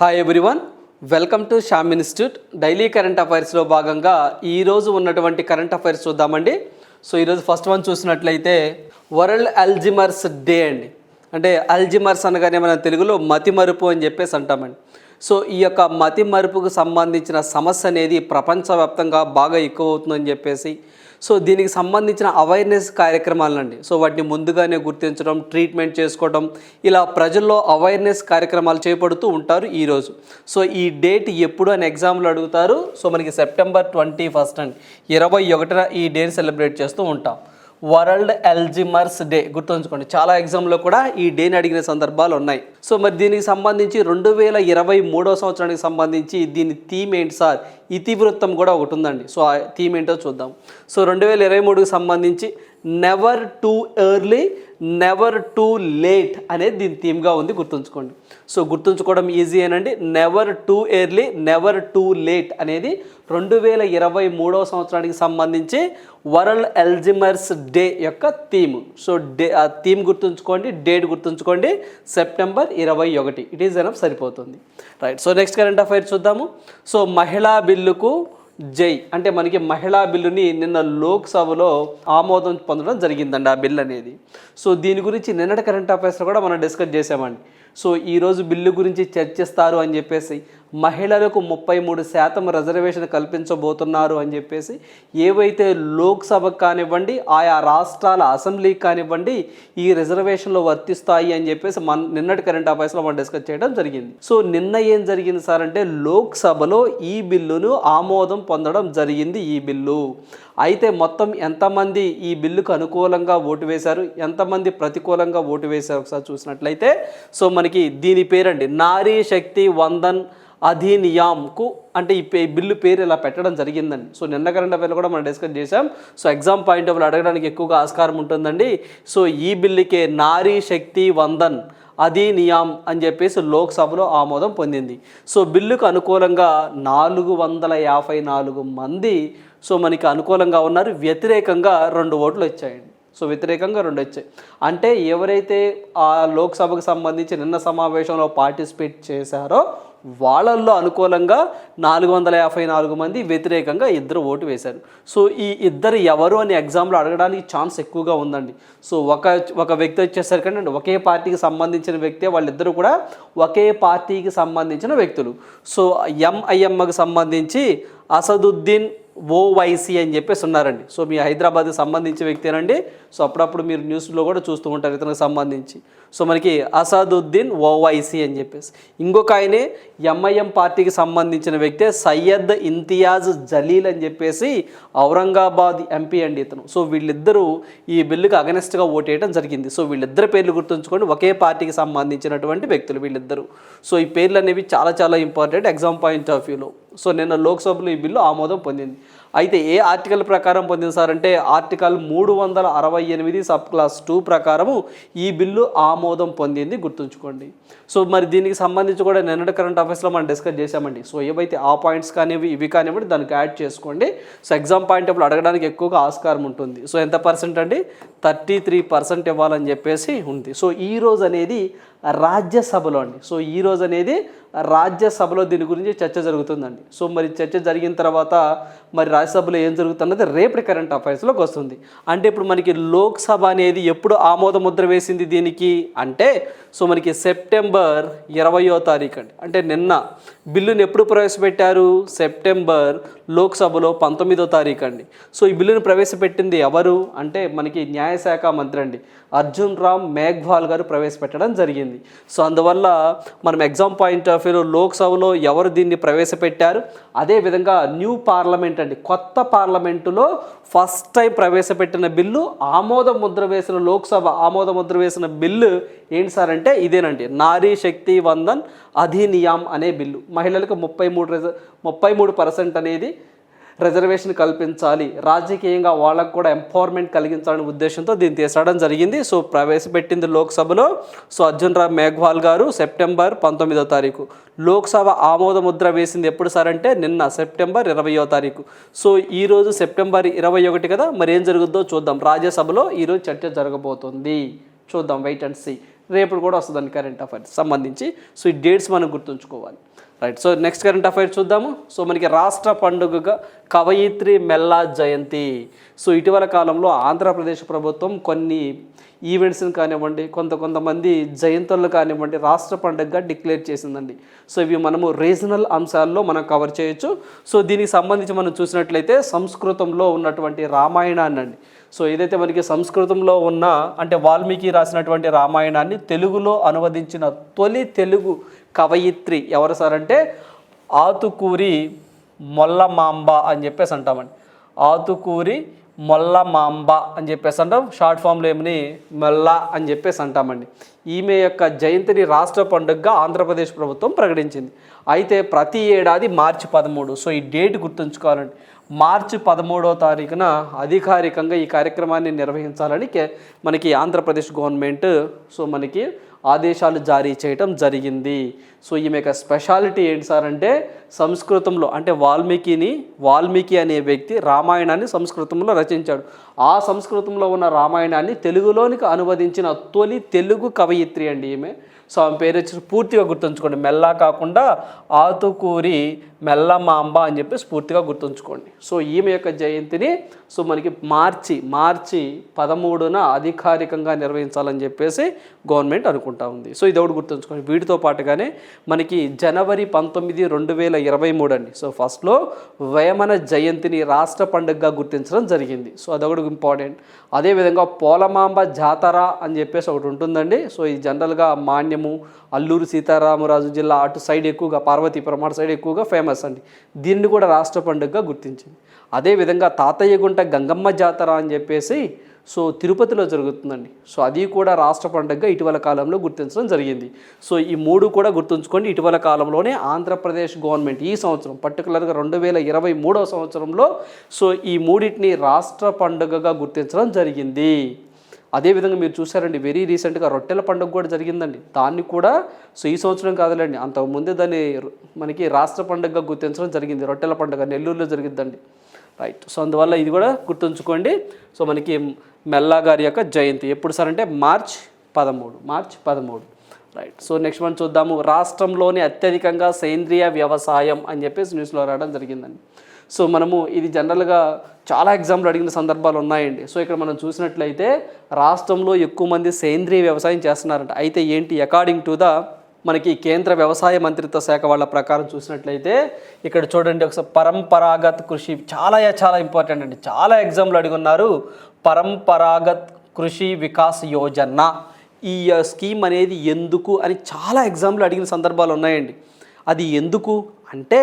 Hi everyone welcome to Shyam institute daily current అఫైర్స్లో భాగంగా ఈరోజు ఉన్నటువంటి కరెంట్ అఫైర్స్ చూద్దామండి. సో ఈరోజు ఫస్ట్ వన్ చూసినట్లయితే వరల్డ్ అల్జిమర్స్ డే అండి. అంటే అల్జిమర్స్ అనగానే మనం తెలుగులో మతి మరుపు అని చెప్పేసి అంటామండి. సో ఈ యొక్క మతి మరుపుకు సంబంధించిన సమస్య అనేది ప్రపంచవ్యాప్తంగా బాగా ఎక్కువ అవుతుందని చెప్పేసి సో దీనికి సంబంధించిన అవేర్నెస్ కార్యక్రమాలండి. సో వాటిని ముందుగానే గుర్తించడం ట్రీట్మెంట్ చేసుకోవడం ఇలా ప్రజల్లో అవేర్నెస్ కార్యక్రమాలు చేపడుతూ ఉంటారు ఈరోజు. సో ఈ డేట్ ఎప్పుడు అని ఎగ్జామ్లో అడుగుతారు. సో మనకి సెప్టెంబర్ ట్వంటీ ఫస్ట్ అండి. ఇరవై ఒకటిన ఈ డేని సెలబ్రేట్ చేస్తూ ఉంటాం. వరల్డ్ ఎల్జిమర్స్ డే గుర్తుంచుకోండి. చాలా ఎగ్జామ్లో కూడా ఈ డేని అడిగిన సందర్భాలు ఉన్నాయి. సో మరి దీనికి సంబంధించి రెండు వేల ఇరవై మూడో సంవత్సరానికి సంబంధించి దీని థీమ్ ఏంటి సార్? ఇతివృత్తం కూడా ఒకటి ఉందండి. సో ఆ థీమ్ ఏంటో చూద్దాం. సో రెండు వేల ఇరవై మూడుకి సంబంధించి never too early never too late అనేది దీని థీమ్గా ఉంది గుర్తుంచుకోండి. సో గుర్తుంచుకోవడం ఈజీ అనండి never too early never too late అనేది రెండు వేల ఇరవై మూడవ సంవత్సరానికి సంబంధించి వరల్డ్ ఎల్జిమర్స్ డే యొక్క థీమ్ సో డే ఆ థీమ్ గుర్తుంచుకోండి డేట్ గుర్తుంచుకోండి. సెప్టెంబర్ ఇరవై ఒకటి. ఇట్ ఈస్ ఎనఫ్ సరిపోతుంది. Right so next current affair చూద్దాము. సో మహిళా బిల్లుకు జై. అంటే మనకి మహిళా బిల్లుని నిన్న లోక్సభలో ఆమోదం పొందడం జరిగిందండి ఆ బిల్ అనేది. సో దీని గురించి నిన్నటి కరెంట్ అఫైర్స్లో కూడా మనం డిస్కస్ చేసామండి సో ఈరోజు బిల్లు గురించి చర్చిస్తారు అని చెప్పేసి మహిళలకు ముప్పై మూడు శాతం రిజర్వేషన్ కల్పించబోతున్నారు అని చెప్పేసి ఏవైతే లోక్సభకు కానివ్వండి ఆయా రాష్ట్రాల అసెంబ్లీకి కానివ్వండి ఈ రిజర్వేషన్లు వర్తిస్తాయి అని చెప్పేసి మన నిన్నటి కరెంట్ అఫైర్స్లో మనం డిస్కస్ చేయడం జరిగింది. సో నిన్న ఏం జరిగింది సార్ అంటే లోక్సభలో ఈ బిల్లును ఆమోదం పొందడం జరిగింది ఈ బిల్లు. అయితే మొత్తం ఎంతమంది ఈ బిల్లుకు అనుకూలంగా ఓటు వేశారు ఎంతమంది ప్రతికూలంగా ఓటు వేశారు ఒకసారి చూసినట్లయితే సో మనకి దీని పేరండి నారీ శక్తి వందన్ అధినియామ్కు అంటే ఈ పే బిల్లు పేరు ఇలా పెట్టడం జరిగిందండి. సో నిన్న కరెంట్ అఫైర్లో కూడా మనం డిస్కస్ చేసాం సో ఎగ్జామ్ పాయింట్ ఆఫ్ అడగడానికి ఎక్కువగా ఆస్కారం ఉంటుందండి. సో ఈ బిల్లుకే నారీ శక్తి వందన్ అధినియాం అని చెప్పేసి లోక్సభలో ఆమోదం పొందింది. సో బిల్లుకు అనుకూలంగా నాలుగు వందల యాభై నాలుగు మంది సో మనకి అనుకూలంగా ఉన్నారు. వ్యతిరేకంగా రెండు ఓట్లు వచ్చాయండి. సో వ్యతిరేకంగా రెండు వచ్చాయి. అంటే ఎవరైతే ఆ లోక్సభకు సంబంధించి నిన్న సమావేశంలో పార్టిసిపేట్ చేశారో వాళ్ళల్లో అనుకూలంగా నాలుగు వందల యాభై నాలుగు మంది వ్యతిరేకంగా ఇద్దరు ఓటు వేశారు. సో ఈ ఇద్దరు ఎవరు అని ఎగ్జామ్లో అడగడానికి ఛాన్స్ ఎక్కువగా ఉందండి. సో ఒక ఒక వ్యక్తి వచ్చేసరికి ఒకే పార్టీకి సంబంధించిన వ్యక్తే వాళ్ళిద్దరూ కూడా ఒకే పార్టీకి సంబంధించిన వ్యక్తులు. సో ఎంఐఎంకి సంబంధించి అసదుద్దీన్ ఓవైసీ అని చెప్పేసి ఉన్నారండి. సో మీ హైదరాబాద్కి సంబంధించిన వ్యక్తేనండి. సో అప్పుడప్పుడు మీరు న్యూస్లో కూడా చూస్తూ ఉంటారు ఇతనికి సంబంధించి. సో మనకి అసాదుద్దీన్ ఓవైసీ అని చెప్పేసి. ఇంకొక ఆయనే ఎంఐఎం పార్టీకి సంబంధించిన వ్యక్తే సయ్యద్ ఇంతియాజ్ జలీల్ అని చెప్పేసి ఔరంగాబాద్ ఎంపీ అండి ఇతను. సో వీళ్ళిద్దరూ ఈ బిల్లుకి అగనెస్ట్గా ఓటేయడం జరిగింది. సో వీళ్ళిద్దరు పేర్లు గుర్తుంచుకోండి. ఒకే పార్టీకి సంబంధించినటువంటి వ్యక్తులు వీళ్ళిద్దరూ. సో ఈ పేర్లు అనేవి చాలా చాలా ఇంపార్టెంట్ ఎగ్జామ్ పాయింట్ ఆఫ్ వ్యూలో. సో నిన్న లోక్సభలో ఈ బిల్లు ఆమోదం పొందింది. అయితే ఏ ఆర్టికల్ ప్రకారం పొందింది సార్ అంటే ఆర్టికల్ మూడు వందల అరవై ఎనిమిది సబ్ క్లాస్ టూ ప్రకారము ఈ బిల్లు ఆమోదం పొందింది గుర్తుంచుకోండి. సో మరి దీనికి సంబంధించి కూడా నిన్నటి కరెంట్ అఫైర్స్లో మనం డిస్కస్ చేశామండి. సో ఏవైతే ఆ పాయింట్స్ కానివి ఇవి కానివ్వండి దానికి యాడ్ చేసుకోండి. సో ఎగ్జామ్ పాయింట్ అప్పుడు అడగడానికి ఎక్కువగా ఆస్కారం ఉంటుంది. సో ఎంత పర్సెంట్ అండి? థర్టీ త్రీ పర్సెంట్ ఇవ్వాలని చెప్పేసి ఉంది. సో ఈ రోజు అనేది రాజ్యసభలో అండి. సో ఈ అనేది రాజ్యసభలో దీని గురించి చర్చ జరుగుతుందండి. సో మరి చర్చ జరిగిన తర్వాత మరి రాజ్యసభలో ఏం జరుగుతున్నది? రేపటి కరెంట్ అఫైర్స్లోకి వస్తుంది. అంటే ఇప్పుడు మనకి లోక్సభ అనేది ఎప్పుడు ఆమోద ముద్ర వేసింది దీనికి అంటే సో మనకి సెప్టెంబర్ ఇరవయో తారీఖు అండి. అంటే నిన్న బిల్లును ఎప్పుడు ప్రవేశపెట్టారు? సెప్టెంబర్ లోక్సభలో పంతొమ్మిదో తారీఖు అండి. సో ఈ బిల్లును ప్రవేశపెట్టింది ఎవరు? అంటే మనకి న్యాయశాఖ మంత్రి అండి. అర్జున్ రామ్ మేఘ్వాల్ గారు ప్రవేశపెట్టడం జరిగింది. సో అందువల్ల మనం ఎగ్జామ్ పాయింట్ ఆఫ్ వ్యూలో లోక్సభలో ఎవరు దీన్ని ప్రవేశపెట్టారు? అదేవిధంగా న్యూ పార్లమెంట్ అండి. కొత్త పార్లమెంటులో ఫస్ట్ టైం ప్రవేశపెట్టిన బిల్లు ఆమోద ముద్ర వేసిన లోక్సభ ఆమోద ముద్ర వేసిన బిల్లు ఏంటి సార్ అంటే ఇదేనండి. నారీ శక్తి వందన్ అధినియాం అనే బిల్లు. మహిళలకు ముప్పై మూడు రిజ ముప్పై మూడు పర్సెంట్ అనేది రిజర్వేషన్ కల్పించాలి. రాజకీయంగా వాళ్ళకు కూడా ఎంపవర్మెంట్ కలిగించాలనే ఉద్దేశంతో దీన్ని తీసడం జరిగింది. సో ప్రవేశపెట్టింది లోక్సభలో. సో అర్జున్ రామ్ మేఘ్వాల్ గారు సెప్టెంబర్ పంతొమ్మిదో తారీఖు. లోక్సభ ఆమోద ముద్ర వేసింది ఎప్పుడు సార్ అంటే నిన్న సెప్టెంబర్ ఇరవయో తారీఖు. సో ఈరోజు సెప్టెంబర్ ఇరవై ఒకటి కదా మరి ఏం జరుగుద్దో చూద్దాం. రాజ్యసభలో ఈరోజు చర్చ జరగబోతుంది. చూద్దాం వెయిట్ అండ్ సీ. రేపు కూడా వస్తుందండి కరెంట్ అఫైర్స్ సంబంధించి. సో ఈ డేట్స్ మనం గుర్తుంచుకోవాలి. Right so next current affairs చూద్దాము. సో మనకి రాష్ట్ర పండుగగా కవయిత్రి మెల్లా జయంతి. సో ఇటీవల కాలంలో ఆంధ్రప్రదేశ్ ప్రభుత్వం కొన్ని ఈవెంట్స్ని కానివ్వండి కొంత కొంతమంది జయంతులను కానివ్వండి రాష్ట్ర పండుగగా డిక్లేర్ చేసిందండి. సో ఇవి మనము రీజనల్ అంశాల్లో మనం కవర్ చేయొచ్చు. సో దీనికి సంబంధించి మనం చూసినట్లయితే సంస్కృతంలో ఉన్నటువంటి రామాయణాన్ని అండి. సో ఏదైతే మనకి సంస్కృతంలో ఉన్న అంటే వాల్మీకి రాసినటువంటి రామాయణాన్ని తెలుగులో అనువదించిన తొలి తెలుగు కవయిత్రి ఎవరు సార్ అంటే ఆతుకూరి మొల్లమాంబ అని చెప్పేసి అంటామండి. ఆతుకూరి మొల్లమాంబ అని చెప్పేసి అంటాం. షార్ట్ ఫామ్లో ఏమని? మెల్ల అని చెప్పేసి అంటామండి. ఈమె యొక్క జయంతిని రాష్ట్ర పండుగగా ఆంధ్రప్రదేశ్ ప్రభుత్వం ప్రకటించింది. అయితే ప్రతి ఏడాది మార్చి పదమూడు. సో ఈ డేట్ గుర్తుంచుకోవాలండి. మార్చి పదమూడవ తారీఖున అధికారికంగా ఈ కార్యక్రమాన్ని నిర్వహించాలని మనకి ఆంధ్రప్రదేశ్ గవర్నమెంట్ సో మనకి ఆదేశాలు జారీ చేయటం జరిగింది. సో ఈమె యొక్క స్పెషాలిటీ ఏంటి సార్ అంటే సంస్కృతంలో అంటే వాల్మీకిని వాల్మీకి అనే వ్యక్తి రామాయణాన్ని సంస్కృతంలో రచించాడు. ఆ సంస్కృతంలో ఉన్న రామాయణాన్ని తెలుగులోనికి అనువదించిన తొలి తెలుగు కవయిత్రి అండి ఈమె. సో ఆమె పేరు వచ్చి పూర్తిగా గుర్తుంచుకోండి. మెల్లా కాకుండా ఆతుకూరి మెల్లమాంబ అని చెప్పేసి పూర్తిగా గుర్తుంచుకోండి. సో ఈమె యొక్క జయంతిని సో మనకి మార్చి మార్చి పదమూడున అధికారికంగా నిర్వహించాలని చెప్పేసి గవర్నమెంట్ అనుకుంటా ఉంది. సో ఇది ఒకటి గుర్తుంచుకోండి. వీటితో పాటుగానే మనకి జనవరి పంతొమ్మిది రెండు వేల ఇరవై మూడు అండి. సో ఫస్ట్లో వేమన జయంతిని రాష్ట్ర పండుగగా గుర్తించడం జరిగింది. సో అదొకటి ఇంపార్టెంట్. అదేవిధంగా పోలమాంబ జాతర అని చెప్పేసి ఒకటి ఉంటుందండి. సో ఇది జనరల్గా మాన్యం మాన్యము అల్లూరు సీతారామరాజు జిల్లా అటు సైడ్ ఎక్కువగా పార్వతీపురం అటు సైడ్ ఎక్కువగా ఫేమస్ అండి. దీన్ని కూడా రాష్ట్ర పండుగగా గుర్తించింది. అదేవిధంగా తాతయ్యగుంట గంగమ్మ జాతర అని చెప్పేసి సో తిరుపతిలో జరుగుతుందండి. సో అది కూడా రాష్ట్ర పండుగగా ఇటీవల కాలంలో గుర్తించడం జరిగింది. సో ఈ మూడు కూడా గుర్తుంచుకోండి. ఇటీవల కాలంలోనే ఆంధ్రప్రదేశ్ గవర్నమెంట్ ఈ సంవత్సరం పర్టికులర్గా రెండు వేల ఇరవై మూడవ సంవత్సరంలో సో ఈ మూడింటిని రాష్ట్ర పండుగగా గుర్తించడం జరిగింది. అదేవిధంగా మీరు చూసారండి వెరీ రీసెంట్గా రొట్టెల పండుగ కూడా జరిగిందండి. దాన్ని కూడా సో ఈ సంవత్సరం కాదులేండి అంతకుముందే దాన్ని మనకి రాష్ట్ర పండుగగా గుర్తించడం జరిగింది రొట్టెల పండుగ నెల్లూరులో జరిగిందండి. రైట్ సో అందువల్ల ఇది కూడా గుర్తుంచుకోండి. సో మనకి మెల్లా గారి యొక్క జయంతి ఎప్పుడు సార్ అంటే మార్చ్ పదమూడు మార్చ్ పదమూడు. రైట్ సో నెక్స్ట్ మనం చూద్దాము. రాష్ట్రంలోని అత్యధికంగా సేంద్రియ వ్యవసాయం అని చెప్పేసి న్యూస్లో రావడం జరిగిందండి. సో మనము ఇది జనరల్గా చాలా ఎగ్జామ్లు అడిగిన సందర్భాలు ఉన్నాయండి. సో ఇక్కడ మనం చూసినట్లయితే రాష్ట్రంలో ఎక్కువ మంది సేంద్రియ వ్యవసాయం చేస్తున్నారంట. అయితే ఏంటి? అకార్డింగ్ టు ద మనకి కేంద్ర వ్యవసాయ మంత్రిత్వ శాఖ వాళ్ళ ప్రకారం చూసినట్లయితే ఇక్కడ చూడండి ఒకసారి పరంపరాగత్ కృషి చాలా చాలా ఇంపార్టెంట్ అండి. చాలా ఎగ్జామ్లు అడిగి ఉన్నారు. పరంపరాగత్ కృషి వికాస్ యోజన. ఈ స్కీమ్ అనేది ఎందుకు అని చాలా ఎగ్జామ్లు అడిగిన సందర్భాలు ఉన్నాయండి. అది ఎందుకు? అంటే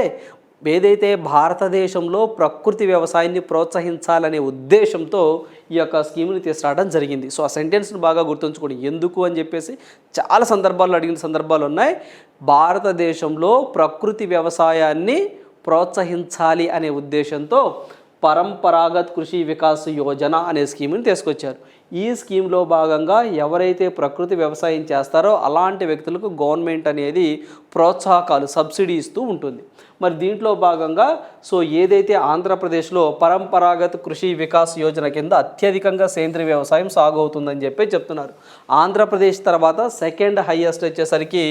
ఏదైతే భారతదేశంలో ప్రకృతి వ్యవసాయాన్ని ప్రోత్సహించాలనే ఉద్దేశంతో ఈ యొక్క స్కీమ్ని తీసుకురావడం జరిగింది. సో ఆ సెంటెన్స్ని బాగా గుర్తుంచుకోండి. ఎందుకు అని చెప్పేసి చాలా సందర్భాల్లో అడిగిన సందర్భాలు ఉన్నాయి. భారతదేశంలో ప్రకృతి వ్యవసాయాన్ని ప్రోత్సహించాలి అనే ఉద్దేశంతో పరంపరాగత్ కృషి వికాస్ యోజన అనే స్కీమ్ని తీసుకొచ్చారు. ఈ స్కీమ్లో భాగంగా ఎవరైతే ప్రకృతి వ్యవసాయం చేస్తారో అలాంటి వ్యక్తులకు గవర్నమెంట్ అనేది ప్రోత్సాహకాలు సబ్సిడీ ఇస్తూ ఉంటుంది. మరి దీంట్లో భాగంగా సో ఏదైతే ఆంధ్రప్రదేశ్లో పరంపరాగత్ కృషి వికాస్ యోజన కింద అత్యధికంగా సేంద్రీయ వ్యవసాయం సాగు అవుతుందని చెప్పి చెప్తున్నారు. ఆంధ్రప్రదేశ్ తర్వాత సెకండ్ హైయెస్ట్ వచ్చేసరికి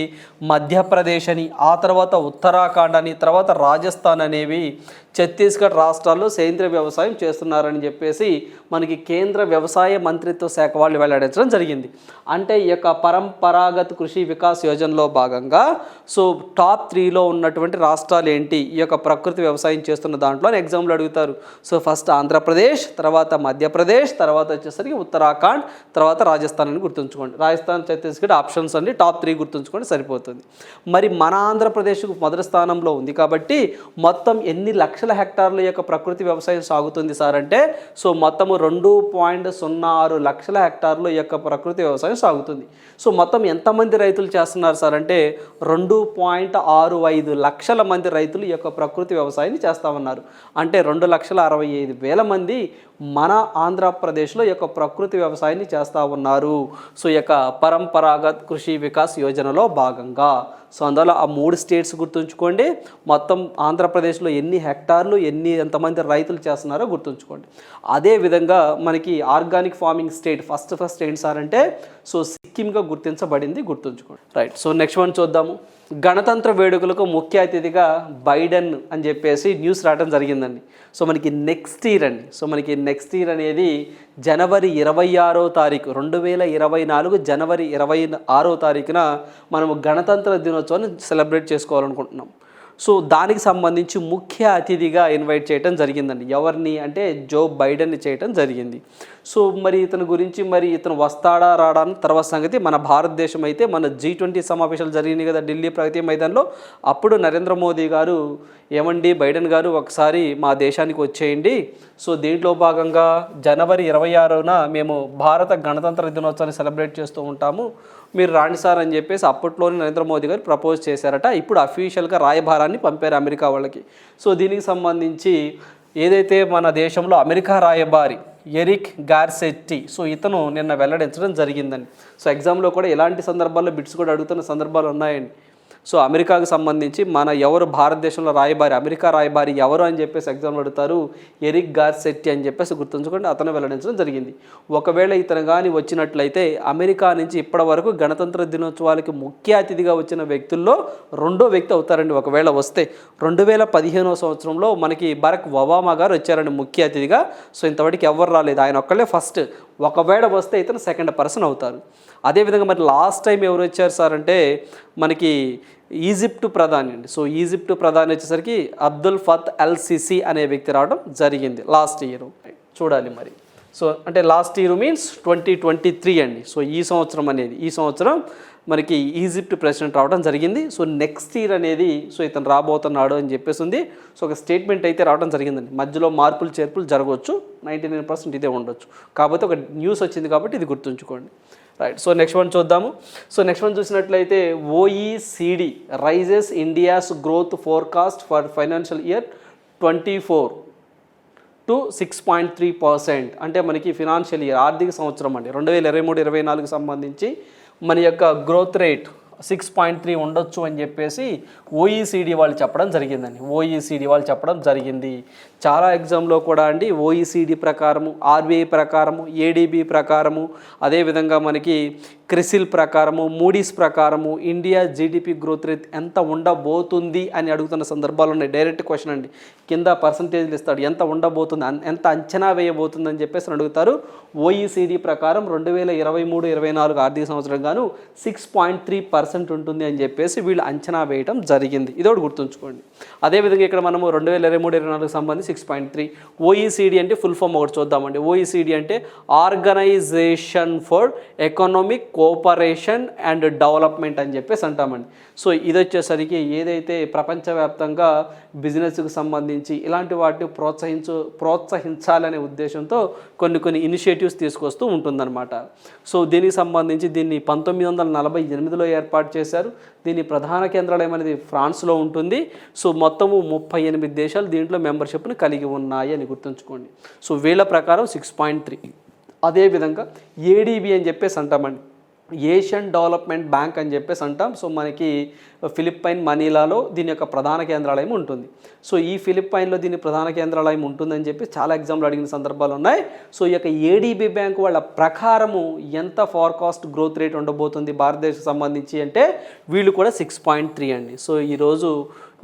మధ్యప్రదేశ్ అని ఆ తర్వాత ఉత్తరాఖండ్ అని తర్వాత రాజస్థాన్ అనేవి ఛత్తీస్గఢ్ రాష్ట్రాల్లో సేంద్రీయ వ్యవసాయం చేస్తున్నారని చెప్పేసి మనకి కేంద్ర వ్యవసాయ మంత్రిత్వ శాఖ వాళ్ళు వెల్లడించడం జరిగింది. అంటే ఈ యొక్క పరంపరాగత్ కృషి వికాస్ యోజనలో భాగంగా సో టాప్ త్రీలో ఉన్నటువంటి రాష్ట్రాలు ఏంటి? ఈ యొక్క ప్రకృతి వ్యవసాయం చేస్తున్న దాంట్లో ఎగ్జామ్లు అడుగుతారు. సో ఫస్ట్ ఆంధ్రప్రదేశ్ తర్వాత మధ్యప్రదేశ్ తర్వాత వచ్చేసరికి ఉత్తరాఖండ్ తర్వాత రాజస్థాన్ అని గుర్తుంచుకోండి. రాజస్థాన్ ఛత్తీస్గఢ్ ఆప్షన్స్ అండి టాప్ త్రీ గుర్తుంచుకోండి సరిపోతుంది. మరి మన ఆంధ్రప్రదేశ్కు మొదటి స్థానంలో ఉంది కాబట్టి మొత్తం ఎన్ని లక్షల హెక్టార్ల యొక్క ప్రకృతి వ్యవసాయం సాగుతుంది సార్ అంటే సో మొత్తము రెండు పాయింట్ సున్నా ఆరు లక్షల హెక్టార్లు ఈ యొక్క ప్రకృతి వ్యవసాయం సాగుతుంది. సో మొత్తం ఎంతమంది రైతులు చేస్తున్నారు సార్ అంటే రెండు పాయింట్ ఆరు ఐదు లక్షల మంది రైతులు ఈ యొక్క ప్రకృతి వ్యవసాయాన్ని చేస్తా ఉన్నారు అంటే రెండు లక్షల అరవై ఐదు వేల మంది మన ఆంధ్రప్రదేశ్లో ఈ యొక్క ప్రకృతి వ్యవసాయాన్ని చేస్తూ ఉన్నారు. సో ఈ యొక్క పరంపరాగత్ కృషి వికాస్ యోజనలో భాగంగా. సో అందువల్ల ఆ మూడు స్టేట్స్ గుర్తుంచుకోండి. మొత్తం ఆంధ్రప్రదేశ్లో ఎన్ని హెక్టార్లు ఎన్ని ఎంతమంది రైతులు చేస్తున్నారో గుర్తుంచుకోండి. అదే విధంగా మనకి organic farming state first first ఏంటి సార్ అంటే సో సిక్కింగా గుర్తించబడింది గుర్తుంచుకోండి. రైట్. సో నెక్స్ట్ వన్ చూద్దాము. గణతంత్ర వేడుకలకు ముఖ్య అతిథిగా బైడెన్ అని చెప్పేసి న్యూస్ రావడం జరిగిందండి. సో మనకి నెక్స్ట్ ఇయర్ అండి. సో మనకి నెక్స్ట్ ఇయర్ అనేది జనవరి ఇరవై ఆరో తారీఖు రెండు వేల ఇరవై నాలుగు జనవరి ఇరవై ఆరో తారీఖున మనము గణతంత్ర దినోత్సవాన్ని సెలబ్రేట్ చేసుకోవాలనుకుంటున్నాం. సో దానికి సంబంధించి ముఖ్య అతిథిగా ఇన్వైట్ చేయడం జరిగిందండి. ఎవరిని అంటే జో బైడెన్ని చేయటం జరిగింది. సో మరి ఇతని గురించి మరి ఇతను వస్తాడా రాడా అని తర్వాత సంగతి మన భారతదేశం అయితే మన జీ ట్వంటీ సమావేశాలు జరిగినాయి కదా ఢిల్లీ ప్రగతి మైదాన్లో. అప్పుడు నరేంద్ర మోదీ గారు ఏమండి బైడెన్ గారు ఒకసారి మా దేశానికి వచ్చేయండి. సో దీంట్లో భాగంగా జనవరి ఇరవై ఆరున మేము భారత గణతంత్ర దినోత్సవాన్ని సెలబ్రేట్ చేస్తూ ఉంటాము. మీరు రాండి సార్ అని చెప్పేసి అప్పట్లోనే నరేంద్ర మోదీ గారు ప్రపోజ్ చేశారట. ఇప్పుడు అఫీషియల్గా రాయభారాన్ని పంపారు అమెరికా వాళ్ళకి. సో దీనికి సంబంధించి ఏదైతే మన దేశంలో అమెరికా రాయబారి ఎరిక్ గార్సెట్టి సో ఇతను నిన్న వెల్లడించడం జరిగిందండి సో ఎగ్జామ్లో కూడా ఇలాంటి సందర్భాల్లో బిట్స్ కూడా అడుగుతున్న సందర్భాలు ఉన్నాయండి. సో అమెరికాకు సంబంధించి మన ఎవరు భారతదేశంలో రాయబారి అమెరికా రాయబారి ఎవరు అని చెప్పేసి ఎగ్జామ్లో అడుగుతారు ఎరిక్ గార్సెట్టి అని చెప్పేసి గుర్తుంచుకోండి అతను వెల్లడించడం జరిగింది. ఒకవేళ ఇతను కానీ వచ్చినట్లయితే అమెరికా నుంచి ఇప్పటి వరకు గణతంత్ర దినోత్సవాలకి ముఖ్య అతిథిగా వచ్చిన వ్యక్తుల్లో రెండో వ్యక్తి అవుతారండి. ఒకవేళ వస్తే రెండు వేల పదిహేనో సంవత్సరంలో మనకి బరక్ ఒబామా గారు వచ్చారండి ముఖ్య అతిథిగా. సో ఇంతవరకు ఎవరు రాలేదు. ఆయన ఒక్కళ్ళే ఫస్ట్. ఒకవేళ వస్తే ఇతను సెకండ్ పర్సన్ అవుతారు. అదేవిధంగా మరి లాస్ట్ టైం ఎవరు వచ్చారు సార్ అంటే మనకి ఈజిప్టు ప్రధాని అండి. సో ఈజిప్ట్ ప్రధాని వచ్చేసరికి అబ్దుల్ ఫత్ అల్ సిసి అనే వ్యక్తి రావడం జరిగింది లాస్ట్ ఇయర్. చూడాలి మరి. సో అంటే last year means twenty twenty three అండి. సో ఈ సంవత్సరం అనేది ఈ సంవత్సరం మనకి ఈజిప్ట్ ప్రెసిడెంట్ రావడం జరిగింది. సో నెక్స్ట్ ఇయర్ అనేది సో ఇతను రాబోతున్నాడు అని చెప్పేసి ఉంది. సో ఒక స్టేట్మెంట్ అయితే రావడం జరిగిందండి. మధ్యలో మార్పులు చేర్పులు జరగవచ్చు. నైంటీ నైన్ పర్సెంట్ ఇదే ఉండొచ్చు. కాకపోతే ఒక న్యూస్ వచ్చింది కాబట్టి ఇది గుర్తుంచుకోండి. రైట్ సో నెక్స్ట్ వన్ చూద్దాము. సో నెక్స్ట్ వన్ చూసినట్లయితే OECD raises India's growth forecast for financial year twenty four to six point three percent అంటే మనకి ఫినాన్షియల్ ఇయర్ ఆర్థిక సంవత్సరం అండి. రెండు వేల ఇరవై మూడు ఇరవై నాలుగు సంబంధించి మన యొక్క growth rate six point three ఉండొచ్చు అని చెప్పేసి ఓఈసీడీ వాళ్ళు చెప్పడం జరిగిందండి. ఓఈసీడీ వాళ్ళు చెప్పడం జరిగింది. చాలా ఎగ్జామ్లో కూడా అండి ఓఈసీడీ ప్రకారము ఆర్బీఐ ప్రకారము ఏడీబీ ప్రకారము అదేవిధంగా మనకి క్రిసిల్ ప్రకారము మూడీస్ ప్రకారము ఇండియా జీడిపి గ్రోత్ రేట్ ఎంత ఉండబోతుంది అని అడుగుతున్న సందర్భాలు ఉన్నాయి. డైరెక్ట్ క్వశ్చన్ అండి. కింద పర్సంటేజ్లు ఇస్తాడు. ఎంత ఉండబోతుంది? ఎంత అంచనా వేయబోతుంది అని చెప్పేసి అడుగుతారు. ఓఈసీడీ ప్రకారం రెండు వేల ఇరవై మూడు ఇరవై నాలుగు ఆర్థిక సంవత్సరం గాను సిక్స్ పాయింట్ త్రీ పర్సెంట్ ఉంటుంది అని చెప్పేసి వీళ్ళు అంచనా వేయడం జరిగింది. ఇదొకటి గుర్తుంచుకోండి. అదేవిధంగా ఇక్కడ మనము రెండు వేల ఇరవై మూడు ఇరవై నాలుగు సంబంధించి సిక్స్ పాయింట్ త్రీ ఓఈసీడీ అంటే ఫుల్ ఫామ్ ఒకటి చూద్దామండి. ఓఈసీడీ అంటే organisation for economic cooperation and development అని చెప్పేసి అంటామండి. సో ఇది వచ్చేసరికి ఏదైతే ప్రపంచవ్యాప్తంగా బిజినెస్కి సంబంధించి ఇలాంటి వాటిని ప్రోత్సహించు ప్రోత్సహించాలనే ఉద్దేశంతో కొన్ని కొన్ని ఇనిషియేటివ్స్ తీసుకొస్తూ ఉంటుందన్నమాట. సో దీనికి సంబంధించి దీన్ని పంతొమ్మిది వందల నలభై ఎనిమిదిలో ఏర్పాటు చేశారు. దీని ప్రధాన కేంద్రాలయం అనేది ఫ్రాన్స్లో ఉంటుంది. సో మొత్తము ముప్పై ఎనిమిది దేశాలు దీంట్లో మెంబర్షిప్ని కలిగి ఉన్నాయి అని గుర్తుంచుకోండి. సో వీళ్ళ ప్రకారం సిక్స్ పాయింట్ త్రీ. అదేవిధంగా ఏడీబీ అని చెప్పేసి అంటామండి. ఏషియన్ డెవలప్మెంట్ బ్యాంక్ అని చెప్పేసి అంటాం. సో మనకి ఫిలిప్పైన్ మనీలాలో దీని యొక్క ప్రధాన కేంద్రాలయం ఉంటుంది. సో ఈ ఫిలిప్పైన్లో దీని ప్రధాన కేంద్రాలయం ఉంటుందని చెప్పి చాలా ఎగ్జామ్లు అడిగిన సందర్భాలు ఉన్నాయి. సో ఈ యొక్క ఏడీబీ బ్యాంక్ వాళ్ళ ప్రకారము ఎంత ఫార్కాస్ట్ గ్రోత్ రేట్ ఉండబోతుంది భారతదేశం సంబంధించి అంటే వీళ్ళు కూడా సిక్స్ పాయింట్ త్రీ అండి. సో ఈరోజు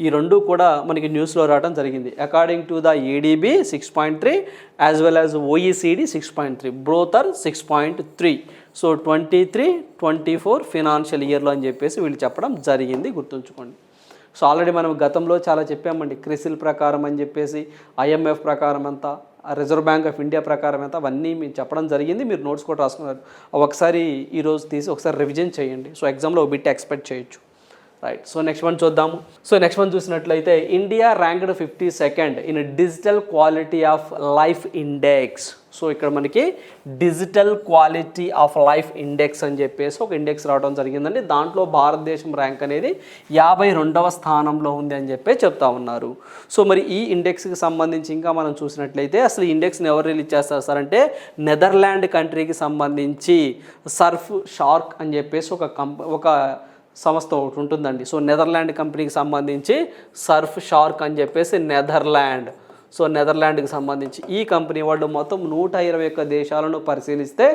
ఈ రెండు కూడా మనకి న్యూస్లో రావడం జరిగింది. According to the ADB six point three as well as OECD six point three brother six point three so twenty three twenty four financial ఇయర్లో అని చెప్పేసి వీళ్ళు చెప్పడం జరిగింది గుర్తుంచుకోండి. సో ఆల్రెడీ మనం గతంలో చాలా చెప్పామండి క్రిసిల్ ప్రకారం అని చెప్పేసి ఐఎంఎఫ్ ప్రకారం ఎంత రిజర్వ్ బ్యాంక్ ఆఫ్ ఇండియా ప్రకారం ఎంత అవన్నీ మీరు చెప్పడం జరిగింది మీరు నోట్స్ కూడా రాసుకున్నారు. ఒకసారి ఈరోజు తీసి ఒకసారి రివిజన్ చేయండి. సో ఎగ్జామ్లో బిట్ ఎక్స్పెక్ట్ చేయొచ్చు. రైట్ సో నెక్స్ట్ వన్ చూద్దాము. సో నెక్స్ట్ వన్ చూసినట్లయితే India ranked fifty second in digital quality of life index. So ఇక్కడ మనకి digital quality of life index అని చెప్పేసి ఒక ఇండెక్స్ రావడం జరిగిందండి. దాంట్లో భారతదేశం ర్యాంక్ అనేది యాభై రెండవ స్థానంలో ఉంది అని చెప్పి చెప్తా ఉన్నారు. సో మరి ఈ ఇండెక్స్కి సంబంధించి ఇంకా మనం చూసినట్లయితే అసలు ఈ ఇండెక్స్ని ఎవరు రిలీజ్ చేస్తారు సార్? అంటే నెదర్లాండ్ కంట్రీకి సంబంధించి సర్ఫ్ షార్క్ అని చెప్పేసి ఒక కంప ఒక సంస్థ ఒకటి ఉంటుందండి. సో నెదర్లాండ్ కంపెనీకి సంబంధించి సర్ఫ్ షార్క్ అని చెప్పేసి నెదర్లాండ్. సో నెదర్లాండ్కి సంబంధించి ఈ కంపెనీ వాళ్ళు మొత్తం నూట ఇరవై ఒక్క దేశాలను పరిశీలిస్తే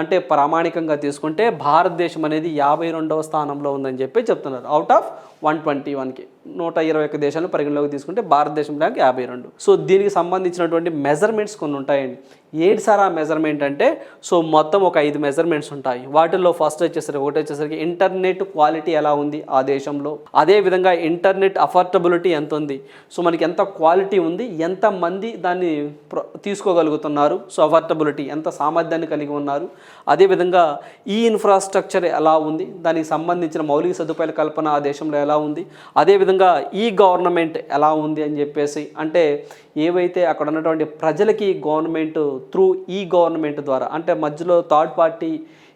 అంటే ప్రామాణికంగా తీసుకుంటే భారతదేశం అనేది యాభై రెండవ స్థానంలో ఉందని చెప్పి చెప్తున్నారు. అవుట్ ఆఫ్ వన్ ట్వంటీ వన్కి. నూట ఇరవై ఒక్క దేశాలను పరిగణలోకి తీసుకుంటే భారతదేశం ర్యాంక్ యాభై రెండు. సో దీనికి సంబంధించినటువంటి మెజర్మెంట్స్ కొన్ని ఉంటాయండి. ఏంటి సార్ ఆ మెజర్మెంట్ అంటే సో మొత్తం ఒక ఐదు మెజర్మెంట్స్ ఉంటాయి. వాటిల్లో ఫస్ట్ వచ్చేసరికి ఒకటి వచ్చేసరికి ఇంటర్నెట్ క్వాలిటీ ఎలా ఉంది ఆ దేశంలో? అదే విధంగా ఇంటర్నెట్ అఫోర్డబిలిటీ ఎంత ఉంది? సో మనకి ఎంత క్వాలిటీ ఉంది? ఎంత మంది దాన్ని తీసుకోగలుగుతున్నారు? సో అఫోర్డబిలిటీ ఎంత సామర్థ్యాన్ని కలిగి ఉన్నారు? అదేవిధంగా ఈ ఇన్ఫ్రాస్ట్రక్చర్ ఎలా ఉంది? దానికి సంబంధించిన మౌలిక సదుపాయాల కల్పన ఆ దేశంలో ఎలా ఉంది? అదేవిధంగా ఈ గవర్నమెంట్ ఎలా ఉంది అని చెప్పేసి అంటే ఏవైతే అక్కడ ఉన్నటువంటి ప్రజలకి గవర్నమెంట్ త్రూ ఈ గవర్నమెంట్ ద్వారా అంటే మధ్యలో థర్డ్ పార్టీ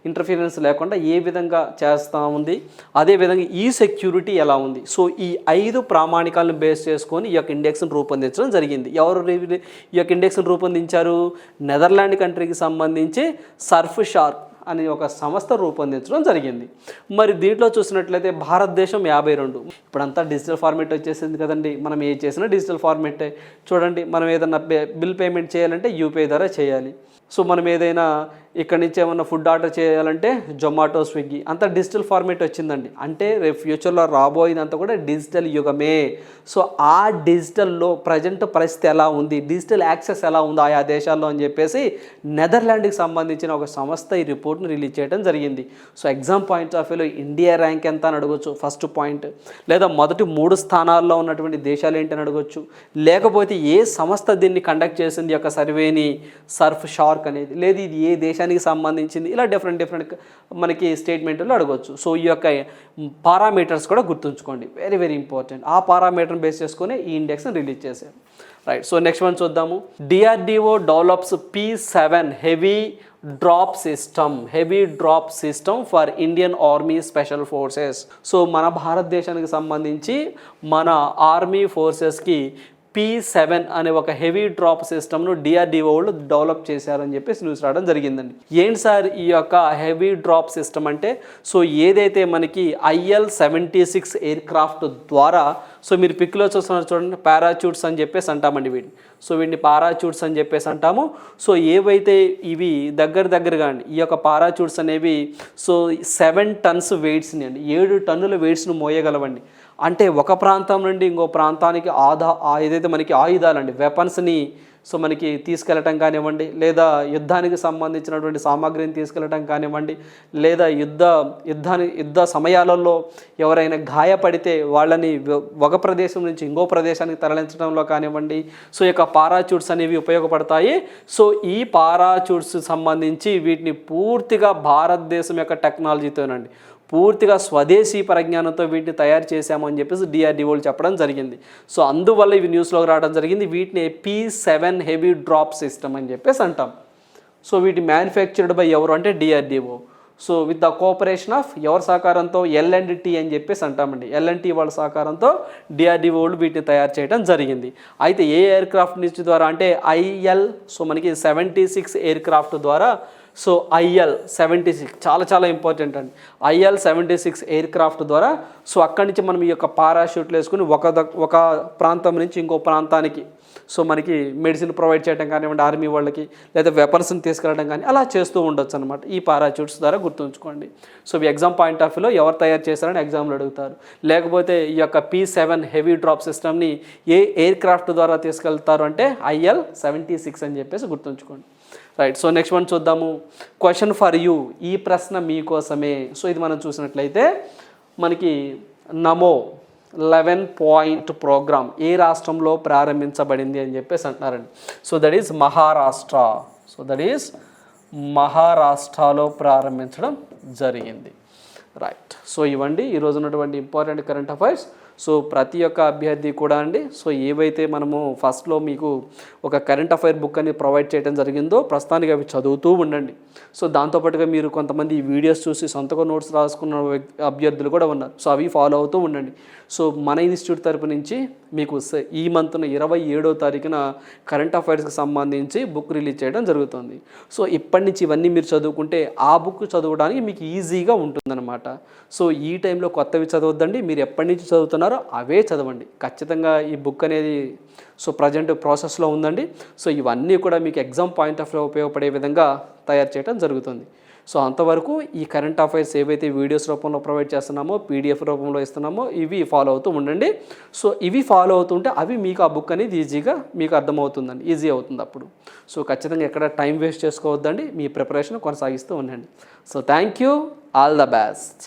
ఇంటర్ఫీరెన్స్ లేకుండా ఏ విధంగా చేస్తూ ఉంది? అదేవిధంగా ఈ సెక్యూరిటీ ఎలా ఉంది? సో ఈ ఐదు ప్రామాణికాలను బేస్ చేసుకొని ఈ యొక్క ఇండెక్స్ను రూపొందించడం జరిగింది. ఎవరు ఈ యొక్క ఇండెక్స్ను రూపొందించారు? నెదర్లాండ్ కంట్రీకి సంబంధించి సర్ఫ్ షార్క్. అనే ఒక సంస్థ రూపొందించడం జరిగింది. మరి దీంట్లో చూసినట్లయితే భారతదేశం యాభై రెండు. ఇప్పుడంతా డిజిటల్ ఫార్మేట్ వచ్చేసింది కదండి. మనం ఏ చేసినా డిజిటల్ ఫార్మేటే. చూడండి మనం ఏదైనా పే- బిల్ పేమెంట్ చేయాలంటే యూపీఐ ద్వారా చేయాలి. సో మనం ఏదైనా ఇక్కడ నుంచి ఏమన్నా ఫుడ్ ఆర్డర్ చేయాలంటే జొమాటో స్విగ్గీ అంతా డిజిటల్ ఫార్మేట్ వచ్చిందండి. అంటే రేపు ఫ్యూచర్లో రాబోయేదంతా కూడా డిజిటల్ యుగమే. సో ఆ డిజిటల్లో ప్రజెంట్ పరిస్థితి ఎలా ఉంది? డిజిటల్ యాక్సెస్ ఎలా ఉంది ఆయా దేశాల్లో అని చెప్పేసి నెదర్లాండ్కి సంబంధించిన ఒక సంస్థ ఈ రిపోర్ట్ని రిలీజ్ చేయడం జరిగింది. సో ఎగ్జామ్ పాయింట్ ఆఫ్ వ్యూలో ఇండియా ర్యాంక్ ఎంత అని అడగొచ్చు ఫస్ట్ పాయింట్ లేదా మొదటి మూడు స్థానాల్లో ఉన్నటువంటి దేశాలు ఏంటని అడగొచ్చు. లేకపోతే ఏ సంస్థ దీన్ని కండక్ట్ చేసింది? యొక్క సర్వేని సర్ఫ్ షార్క్ అనేది. లేదు ఇది ఏ దేశానికి సంబంధించింది ఇలా డిఫరెంట్ డిఫరెంట్ మనకి స్టేట్మెంట్లో అడగొచ్చు. సో ఈ యొక్క పారామీటర్స్ కూడా గుర్తుంచుకోండి. వెరీ వెరీ ఇంపార్టెంట్ ఆ పారామీటర్ని బేస్ చేసుకొని ఈ ఇండెక్స్ని రిలీజ్ చేశారు. రైట్ సో నెక్స్ట్ వన్ చూద్దాము. DRDO develops P seven heavy drop system heavy drop system for Indian army special forces so మన భారతదేశానికి సంబంధించి మన ఆర్మీ ఫోర్సెస్కి పీ సెవెన్ అనే ఒక హెవీ డ్రాప్ సిస్టమ్ను డిఆర్డిఓ వాళ్ళు డెవలప్ చేశారని చెప్పేసి న్యూస్ రావడం జరిగిందండి. ఏంటి సార్ ఈ యొక్క హెవీ డ్రాప్ సిస్టమ్ అంటే? సో ఏదైతే మనకి IL seventy six aircraft ద్వారా సో మీరు పిక్లో చూస్తున్నారు చూడండి పారాచూట్స్ అని చెప్పేసి అంటామండి వీటిని సో వీటిని పారాచూట్స్ అని చెప్పేసి అంటాము. సో ఏవైతే ఇవి దగ్గర దగ్గరగా అండి ఈ యొక్క పారాచూట్స్ అనేవి సో సెవెన్ టన్స్ వెయిట్స్ని అండి ఏడు టన్నుల వెయిట్స్ను మోయగలవండి. అంటే ఒక ప్రాంతం నుండి ఇంకో ప్రాంతానికి ఆదా ఏదైతే మనకి ఆయుధాలండి వెపన్స్ని సో మనకి తీసుకెళ్ళటం కానివ్వండి లేదా యుద్ధానికి సంబంధించినటువంటి సామాగ్రిని తీసుకెళ్ళటం కానివ్వండి లేదా యుద్ధ యుద్ధాని యుద్ధ సమయాలలో ఎవరైనా గాయపడితే వాళ్ళని ఒక ప్రదేశం నుంచి ఇంకో ప్రదేశానికి తరలించడంలో కానివ్వండి సో యొక్క పారాచూట్స్ అనేవి ఉపయోగపడతాయి. సో ఈ పారాచూట్స్ సంబంధించి వీటిని పూర్తిగా భారతదేశం యొక్క టెక్నాలజీతోనండి పూర్తిగా స్వదేశీ పరిజ్ఞానంతో వీటిని తయారు చేశామని చెప్పేసి డిఆర్డిఓలు చెప్పడం జరిగింది. సో అందువల్ల ఇవి న్యూస్లోకి రావడం జరిగింది. వీటిని P seven heavy drop system అని చెప్పేసి అంటాం. సో వీటి మ్యానుఫ్యాక్చర్డ్ బై ఎవరు అంటే DRDO so with the cooperation of ఎవరి సహకారంతో? ఎల్ అండ్ టీ అని చెప్పేసి అంటామండి. ఎల్ అండ్ టీ వాళ్ళ సహకారంతో డిఆర్డిఓ వాళ్ళు వీటిని తయారు చేయడం జరిగింది. అయితే ఏ ఎయిర్ క్రాఫ్ట్ నుంచి ద్వారా? అంటే ఐఎల్ సో మనకి సెవెంటీ సిక్స్ ఎయిర్ క్రాఫ్ట్ ద్వారా సో ఐఎల్ సెవెంటీ సిక్స్ చాలా చాలా ఇంపార్టెంట్ అండి. IL seventy six aircraft ద్వారా సో అక్కడి నుంచి మనం ఈ యొక్క పారాషూట్లు వేసుకుని ఒక ద- ఒక ప్రాంతం నుంచి ఇంకో ప్రాంతానికి సో మనకి మెడిసిన్ ప్రొవైడ్ చేయడం కానివ్వండి ఆర్మీ వాళ్ళకి లేదా వెపన్స్ని తీసుకెళ్ళడం కానీ అలా చేస్తూ ఉండొచ్చు అనమాట ఈ పారాచూట్స్ ద్వారా గుర్తుంచుకోండి. సో ఈ ఎగ్జామ్ పాయింట్ ఆఫ్ వ్యూలో ఎవరు తయారు చేశారని ఎగ్జామ్లో అడుగుతారు. లేకపోతే ఈ యొక్క పీ సెవెన్ హెవీ డ్రాప్ సిస్టమ్ని ఏ ఎయిర్ క్రాఫ్ట్ ద్వారా తీసుకెళ్తారు అంటే ఐఎల్ సెవెంటీ సిక్స్ అని చెప్పేసి గుర్తుంచుకోండి. రైట్ సో నెక్స్ట్ వన్ చూద్దాము. క్వశ్చన్ ఫర్ యూ ఈ ప్రశ్న మీకోసమే సో ఇది మనం చూసినట్లయితే మనకి నమో లెవెన్ పాయింట్ ప్రోగ్రామ్ ఏ రాష్ట్రంలో ప్రారంభించబడింది అని చెప్పేసి అంటున్నారండి. So that is Maharashtra. So that is మహారాష్ట్రలో ప్రారంభించడం జరిగింది. రైట్ సో ఇవ్వండి. ఈరోజు ఉన్నటువంటి ఇంపార్టెంట్ కరెంట్ అఫైర్స్ సో ప్రతి ఒక్క అభ్యర్థి కూడా అండి. సో ఏవైతే మనము ఫస్ట్లో మీకు ఒక కరెంట్ అఫైర్ బుక్ అని ప్రొవైడ్ చేయడం జరిగిందో ప్రస్తుతానికి అవి చదువుతూ ఉండండి. సో దాంతోపాటుగా మీరు కొంతమంది ఈ వీడియోస్ చూసి సొంతగా నోట్స్ రాసుకున్న అభ్యర్థులు కూడా ఉన్నారు. సో అవి ఫాలో అవుతూ ఉండండి. సో మన ఇన్స్టిట్యూట్ తరపు నుంచి మీకు ఈ మంత్న ఇరవై ఏడో తారీఖున కరెంట్ అఫైర్స్కి సంబంధించి బుక్ రిలీజ్ చేయడం జరుగుతుంది. సో ఇప్పటి నుంచి ఇవన్నీ మీరు చదువుకుంటే ఆ బుక్ చదవడానికి మీకు ఈజీగా ఉంటుందన్నమాట. సో ఈ టైంలో కొత్తవి చదవద్దండి. మీరు ఎప్పటి నుంచి చదువుతున్నారు ఉన్నారో అవే చదవండి. ఖచ్చితంగా ఈ బుక్ అనేది సో ప్రజెంట్ ప్రాసెస్లో ఉందండి. సో ఇవన్నీ కూడా మీకు ఎగ్జామ్ పాయింట్ ఆఫ్ వ్యూ ఉపయోగపడే విధంగా తయారు చేయడం జరుగుతుంది. సో అంతవరకు ఈ కరెంట్ అఫైర్స్ ఏవైతే వీడియోస్ రూపంలో ప్రొవైడ్ చేస్తున్నామో పీడిఎఫ్ రూపంలో ఇస్తున్నామో ఇవి ఫాలో అవుతూ ఉండండి. సో ఇవి ఫాలో అవుతుంటే అవి మీకు ఆ బుక్ అనేది ఈజీగా మీకు అర్థమవుతుందండి. ఈజీ అవుతుంది అప్పుడు. సో ఖచ్చితంగా ఎక్కడ టైం వేస్ట్ చేసుకోవద్దండి. మీ ప్రిపరేషన్ కొనసాగిస్తూ ఉండండి. So thank you all the best